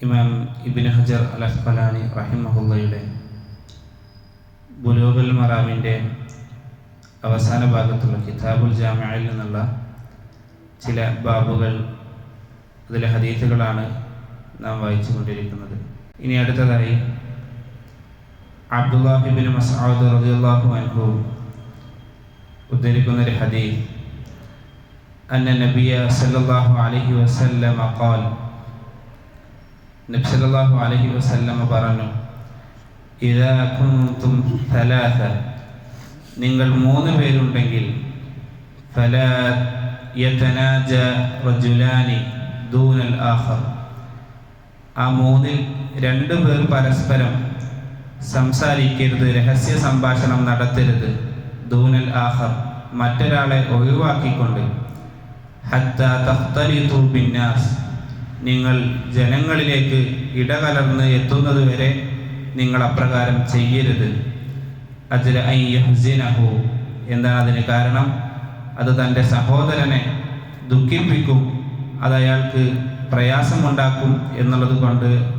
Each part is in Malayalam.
ഇമാം ഇബിൻ ഹജർ അൽ അസ്ഫലാനി റഹിമഹുല്ലയുടെ ബുലൂഗുൽ മറാമിന്റെ അവസാന ഭാഗത്തുള്ള കിതാബുൽ ജാമ്യയിൽ നിന്നുള്ള ചില ബാബുകൾ അതിലെ ഹദീസുകളാണ് നാം വായിച്ചു കൊണ്ടിരിക്കുന്നത്. ഇനി അടുത്തതായി അബ്ദുല്ലാഹിബിൻ മസാദ് റളിയല്ലാഹു അൻഹു ഉദ്ധരിക്കുന്ന ഒരു ഹദീസ് അന്ന നബിയ സല്ലല്ലാഹു അലൈഹി വസല്ലം ഖാൽ നബി അലഹി വസല്ലമ പറഞ്ഞു കുൻതും തലാഥ നിങ്ങൾ മൂന്ന് പേരുണ്ടെങ്കിൽ ഫലാ യതനാജ റജുലാനി ദൂനൽ ആഖർ. ആ മൂന്നിൽ രണ്ടു പേർ പരസ്പരം സംസാരിക്കരുത് രഹസ്യ സംഭാഷണം നടത്തരുത്. ദൂനൽ ആഹർ മറ്റൊരാളെ ഒഴിവാക്കിക്കൊണ്ട് ഹത്ത തഖ്തലിതു ബിന്നാസ്. നിങ്ങൾ ജനങ്ങളിലേക്ക് ഇടകലർന്ന് എത്തുന്നത് വരെ നിങ്ങൾ അപ്രകാരം ചെയ്യരുത്. അജ്ല ഐ യഹ്സിനഹു. എന്താണ് അതിന് കാരണം? അത് തന്റെ സഹോദരനെ ദുഃഖിപ്പിക്കും അത് അയാൾക്ക് പ്രയാസമുണ്ടാക്കും എന്നുള്ളത് കൊണ്ട്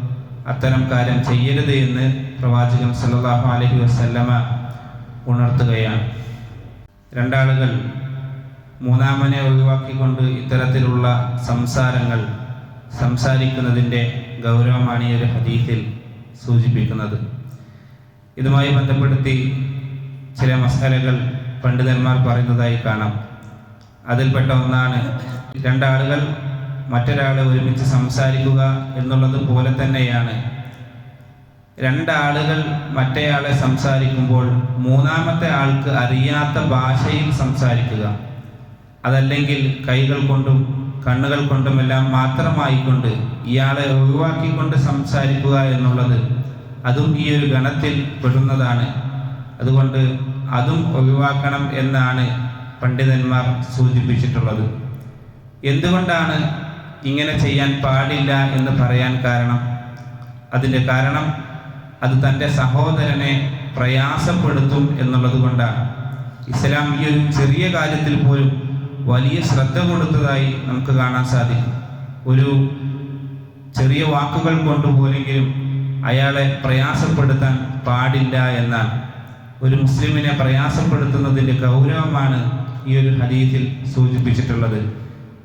അത്തരം കാര്യം ചെയ്യരുത് എന്ന് പ്രവാചകൻ സല്ലാഹു അലഹി വസല്ലമ ഉണർത്തുകയാണ്. രണ്ടാളുകൾ മൂന്നാമനെ ഒഴിവാക്കിക്കൊണ്ട് ഇത്തരത്തിലുള്ള സംസാരങ്ങൾ സംസാരിക്കുന്നതിന്റെ ഗൗരവമാണ് ഈ ഒരു ഹദീസിൽ സൂചിപ്പിക്കുന്നത്. ഇതുമായി ബന്ധപ്പെടുത്തി ചില മസാലകൾ പണ്ഡിതന്മാർ പറയുന്നതായി കാണാം. അതിൽപ്പെട്ട ഒന്നാണ് രണ്ടാളുകൾ മറ്റൊരാളെ ഒരുമിച്ച് സംസാരിക്കുക എന്നുള്ളത് പോലെ തന്നെയാണ്. രണ്ടാളുകൾ മറ്റേയാളെ സംസാരിക്കുമ്പോൾ മൂന്നാമത്തെ ആൾക്ക് അറിയാത്ത ഭാഷയിൽ സംസാരിക്കുക. അതല്ലെങ്കിൽ കൈകൾ കൊണ്ടും കണ്ണുകൾ കൊണ്ടുമെല്ലാം മാത്രമായിക്കൊണ്ട് ഇയാളെ ഒഴിവാക്കിക്കൊണ്ട് സംസാരിക്കുക എന്നുള്ളത് അതും ഈ ഒരു ഗണത്തിൽ പെടുന്നതാണ്. അതുകൊണ്ട് അതും ഒഴിവാക്കണം എന്നാണ് പണ്ഡിതന്മാർ സൂചിപ്പിച്ചിട്ടുള്ളത്. എന്തുകൊണ്ടാണ് ഇങ്ങനെ ചെയ്യാൻ പാടില്ല എന്ന് പറയാൻ കാരണം? അതിന്റെ കാരണം അത് തന്റെ സഹോദരനെ പ്രയാസപ്പെടുത്തും എന്നുള്ളത് കൊണ്ടാണ്. ഇസ്ലാം ഈ ഒരു ചെറിയ കാര്യത്തിൽ പോലും വലിയ ശ്രദ്ധ കൊടുത്തതായി നമുക്ക് കാണാൻ സാധിക്കും. ഒരു ചെറിയ വാക്കുകൾ കൊണ്ടുപോലെങ്കിലും അയാളെ പ്രയാസപ്പെടുത്താൻ പാടില്ല എന്നാണ്. ഒരു മുസ്ലിമിനെ പ്രയാസപ്പെടുത്തുന്നതിന്റെ ഗൗരവമാണ് ഈ ഒരു ഹദീസിൽ സൂചിപ്പിച്ചിട്ടുള്ളത്.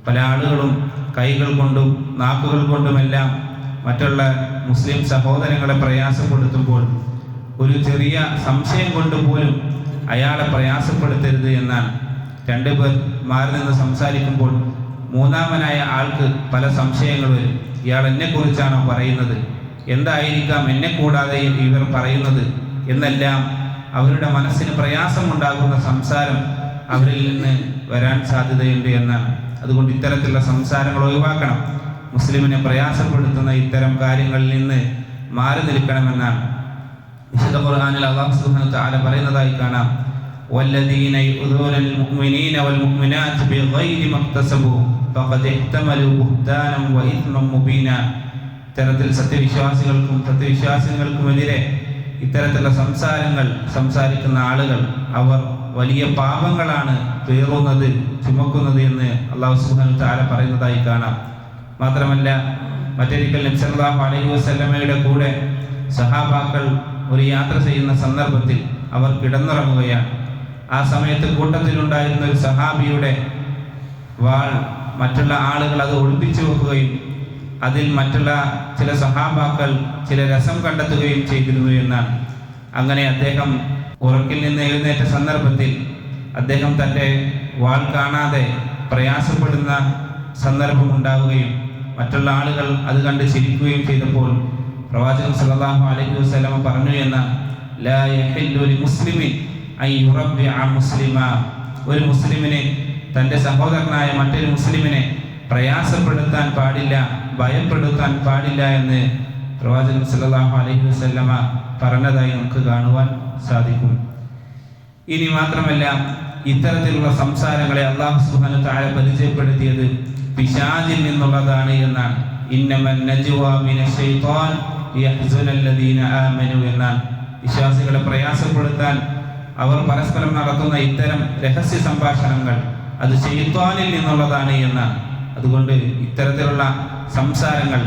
പല ആളുകളും കൈകൾ കൊണ്ടും നാക്കുകൾ കൊണ്ടുമെല്ലാം മറ്റുള്ള മുസ്ലിം സഹോദരങ്ങളെ പ്രയാസപ്പെടുത്തുമ്പോൾ ഒരു ചെറിയ സംശയം കൊണ്ടുപോലും അയാളെ പ്രയാസപ്പെടുത്തരുത് എന്നാണ്. രണ്ടു പേർ മാറി നിന്ന് സംസാരിക്കുമ്പോൾ മൂന്നാമനായ ആൾക്ക് പല സംശയങ്ങൾ വരും. ഇയാൾ എന്നെക്കുറിച്ചാണോ പറയുന്നത്? എന്തായിരിക്കാം എന്നെ കൂടാതെ ഇവർ പറയുന്നത്? എന്നെല്ലാം അവരുടെ മനസ്സിന് പ്രയാസമുണ്ടാകുന്ന സംസാരം അവരിൽ നിന്ന് വരാൻ സാധ്യതയുണ്ട് എന്നാണ്. അതുകൊണ്ട് ഇത്തരത്തിലുള്ള സംസാരങ്ങൾ ഒഴിവാക്കണം. മുസ്ലിമിനെ പ്രയാസപ്പെടുത്തുന്ന ഇത്തരം കാര്യങ്ങളിൽ നിന്ന് മാറി നിൽക്കണമെന്നാണ്. വിശുദ്ധ ഖുർആനിൽ അള്ളാഹു സുബ്ഹാനഹു താല പറയുന്നതായി കാണാം. والذين يؤذون المؤمنين والمؤمنات بغير ما اكتسبوا فقد احتملوا بهتانا واثما مبينا ഇത്തരത്തിൽ സത്യവിശ്വാസികൾക്കും സത്യവിശ്വാസികൾക്കുമെതിരെ ഇത്തരത്തിലുള്ള സംസാരങ്ങൾ സംസാരിക്കുന്ന ആളുകൾ അവർ വലിയ പാപങ്ങളാണ് പേറുന്നത് ചുമക്കുന്നത് എന്ന് അള്ളാഹു സുബ്ഹാനഹു തആല പറയുന്നതായി കാണാം മാത്രമല്ല മറ്റൊരിക്കൽ നബ്സല്ലാഹു അലൈഹി വസല്ലമയുടെ കൂടെ സഹാബാക്കൾ ഒരു യാത്ര ചെയ്യുന്ന സന്ദർഭത്തിൽ അവർ കിടന്നുറങ്ങുകയാണ് ആ സമയത്ത് കൂട്ടത്തിലുണ്ടായിരുന്ന ഒരു സഹാബിയുടെ വാൾ മറ്റുള്ള ആളുകൾ അത് ഒളിപ്പിച്ചു വെക്കുകയും അതിൽ മറ്റുള്ള ചില സഹാബാക്കൾ ചില രസം കണ്ടെത്തുകയും ചെയ്തിരുന്നു എന്നാണ്. അങ്ങനെ അദ്ദേഹം ഉറക്കിൽ നിന്ന് എഴുന്നേറ്റ സന്ദർഭത്തിൽ അദ്ദേഹം തന്റെ വാൾ കാണാതെ പ്രയാസപ്പെടുന്ന സന്ദർഭം ഉണ്ടാവുകയും മറ്റുള്ള ആളുകൾ അത് കണ്ട് ചിരിക്കുകയും ചെയ്തപ്പോൾ പ്രവാചകൻ സല്ലല്ലാഹു അലൈഹി വസല്ലം പറഞ്ഞു എന്ന ലാ യഹില്ലു മുസ്ലിമിൻ മുസ്ലിമ. ഒരു മുസ്ലിമിനെ തന്റെ സഹോദരനായ മറ്റൊരു മുസ്ലിമിനെ പ്രയാസപ്പെടുത്താൻ പാടില്ല ഭയപ്പെടുത്താൻ പാടില്ല എന്ന് പ്രവാചകൻ സല്ലല്ലാഹു അലൈഹി വസല്ലമ പറഞ്ഞതായി നമുക്ക് കാണുവാൻ സാധിക്കും. ഇനി മാത്രമല്ല ഇത്തരത്തിലുള്ള സംസാരങ്ങളെ അള്ളാഹു സുഹാന താഴെ പരിചയപ്പെടുത്തിയത് പിശാചിൽ നിന്നുള്ളതാണ് എന്നാണ്. എന്നാണ്. വിശ്വാസികളെ പ്രയാസപ്പെടുത്താൻ അവർ പരസ്പരം നടത്തുന്ന ഇത്തരം രഹസ്യ സംഭാഷണങ്ങൾ അത് ശൈത്താനിൽ നിന്നുള്ളതാണ് എന്ന് അതുകൊണ്ട് ഇത്തരത്തിലുള്ള സംസാരങ്ങൾ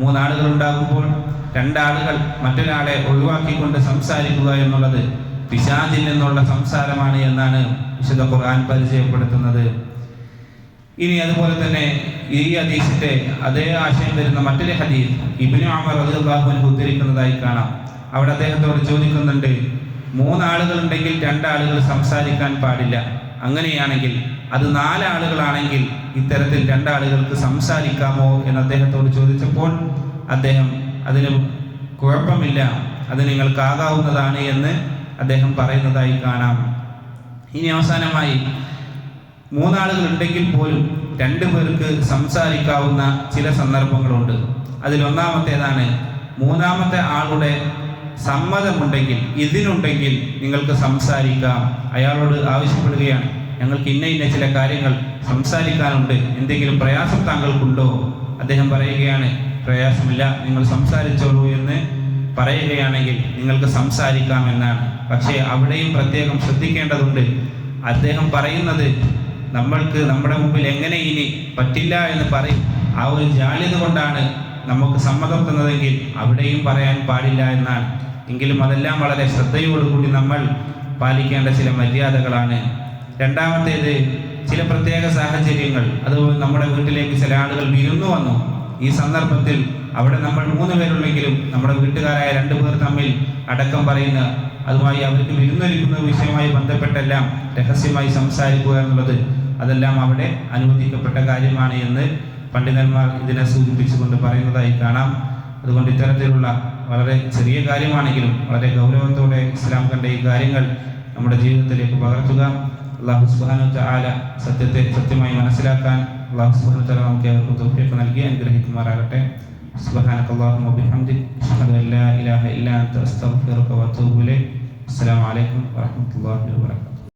മൂന്നാളുകൾ ഉണ്ടാകുമ്പോൾ രണ്ടാളുകൾ മറ്റൊരാളെ ഒഴിവാക്കിക്കൊണ്ട് സംസാരിക്കുക എന്നുള്ളത് പിശാചിൽ നിന്നുള്ള സംസാരമാണ് എന്നാണ് വിശുദ്ധ ഖുർആൻ പരിചയപ്പെടുത്തുന്നത്. ഇനി അതുപോലെ തന്നെ ഈ ഹദീസിന്റെ അതേ ആശയം വരുന്ന മറ്റൊരു ഹദീസ് ഇബിനു അമർ റളിയല്ലാഹു ഉദ്ധരിക്കുന്നതായി കാണാം. അവിടെ അദ്ദേഹത്തോട് ചോദിക്കുന്നുണ്ട് മൂന്നാളുകൾ ഉണ്ടെങ്കിൽ രണ്ടാളുകൾ സംസാരിക്കാൻ പാടില്ല. അങ്ങനെയാണെങ്കിൽ അത് നാലാളുകളാണെങ്കിൽ ഇത്തരത്തിൽ രണ്ടാളുകൾക്ക് സംസാരിക്കാമോ എന്ന് അദ്ദേഹത്തോട് ചോദിച്ചപ്പോൾ അദ്ദേഹം അതിന് കുഴപ്പമില്ല അത് നിങ്ങൾക്കാകാവുന്നതാണ് എന്ന് അദ്ദേഹം പറയുന്നതായി കാണാം. ഇനി അവസാനമായി മൂന്നാളുകൾ ഉണ്ടെങ്കിൽ പോലും രണ്ടു പേർക്ക് സംസാരിക്കാവുന്ന ചില സന്ദർഭങ്ങളുണ്ട്. അതിലൊന്നാമത്തേതാണ് മൂന്നാമത്തെ ആളുടെ സമ്മതമുണ്ടെങ്കിൽ ഇതിനുണ്ടെങ്കിൽ നിങ്ങൾക്ക് സംസാരിക്കാം. അയാളോട് ആവശ്യപ്പെടുകയാണ്. ഞങ്ങൾക്ക് ഇന്ന ഇന്ന ചില കാര്യങ്ങൾ സംസാരിക്കാനുണ്ട്. എന്തെങ്കിലും പ്രയാസം താങ്കൾക്കുണ്ടോ? അദ്ദേഹം പറയുകയാണ് പ്രയാസമില്ല നിങ്ങൾ സംസാരിച്ചോളൂ എന്ന് പറയുകയാണെങ്കിൽ നിങ്ങൾക്ക് സംസാരിക്കാം എന്നാണ്. പക്ഷേ അവിടെയും പ്രത്യേകം ശ്രദ്ധിക്കേണ്ടതുണ്ട്. അദ്ദേഹം പറയുന്നത് നമ്മൾക്ക് നമ്മുടെ മുമ്പിൽ എങ്ങനെ ഇനി പറ്റില്ല എന്ന് പറയും. ആ ഒരു ജാള്യത കൊണ്ടാണ് നമുക്ക് സമ്മതം തന്നതെങ്കിൽ അവിടെയും പറയാൻ പാടില്ല എന്നാണ്. എങ്കിലും അതെല്ലാം വളരെ ശ്രദ്ധയോടുകൂടി നമ്മൾ പാലിക്കേണ്ട ചില മര്യാദകളാണ്. രണ്ടാമത്തേത് ചില പ്രത്യേക സാഹചര്യങ്ങൾ. അത് നമ്മുടെ വീട്ടിലേക്ക് ചില ആളുകൾ വിരുന്നു വന്നു. ഈ സന്ദർഭത്തിൽ അവിടെ നമ്മൾ മൂന്ന് പേരുണ്ടെങ്കിലും നമ്മുടെ വീട്ടുകാരായ രണ്ടു പേർ തമ്മിൽ അടക്കം പറയുന്ന അതുമായി അവർക്ക് വിരുന്നൊരുക്കുന്ന വിഷയവുമായി ബന്ധപ്പെട്ടെല്ലാം രഹസ്യമായി സംസാരിക്കുക എന്നുള്ളത് അതെല്ലാം അവിടെ അനുവദിക്കപ്പെട്ട കാര്യമാണ് എന്ന് പണ്ഡിതന്മാർ ഇതിനെ സൂചിപ്പിച്ചുകൊണ്ട് പറയുന്നതായി കാണാം. അതുകൊണ്ട് ഇത്തരത്തിലുള്ള വളരെ ചെറിയ കാര്യമാണെങ്കിലും വളരെ ഗൗരവത്തോടെ ഇസ്ലാം കണ്ട ഈ കാര്യങ്ങൾ നമ്മുടെ ജീവിതത്തിലേക്ക് പകർത്തുക. അള്ളാഹു സുബാനു ചാല സത്യത്തെ സത്യമായി മനസ്സിലാക്കാൻ അള്ളാഹു സുബാനു ചാല നമുക്ക് അവർക്ക് തോഫിയൊക്കെ നൽകി അനുഗ്രഹിക്കുമാറാകട്ടെ. സുബാനക് ഇലാഹ അസ്സാം വലൈക്കും വാഹമത്തല്ലാഹി വാബർക്കാത്തു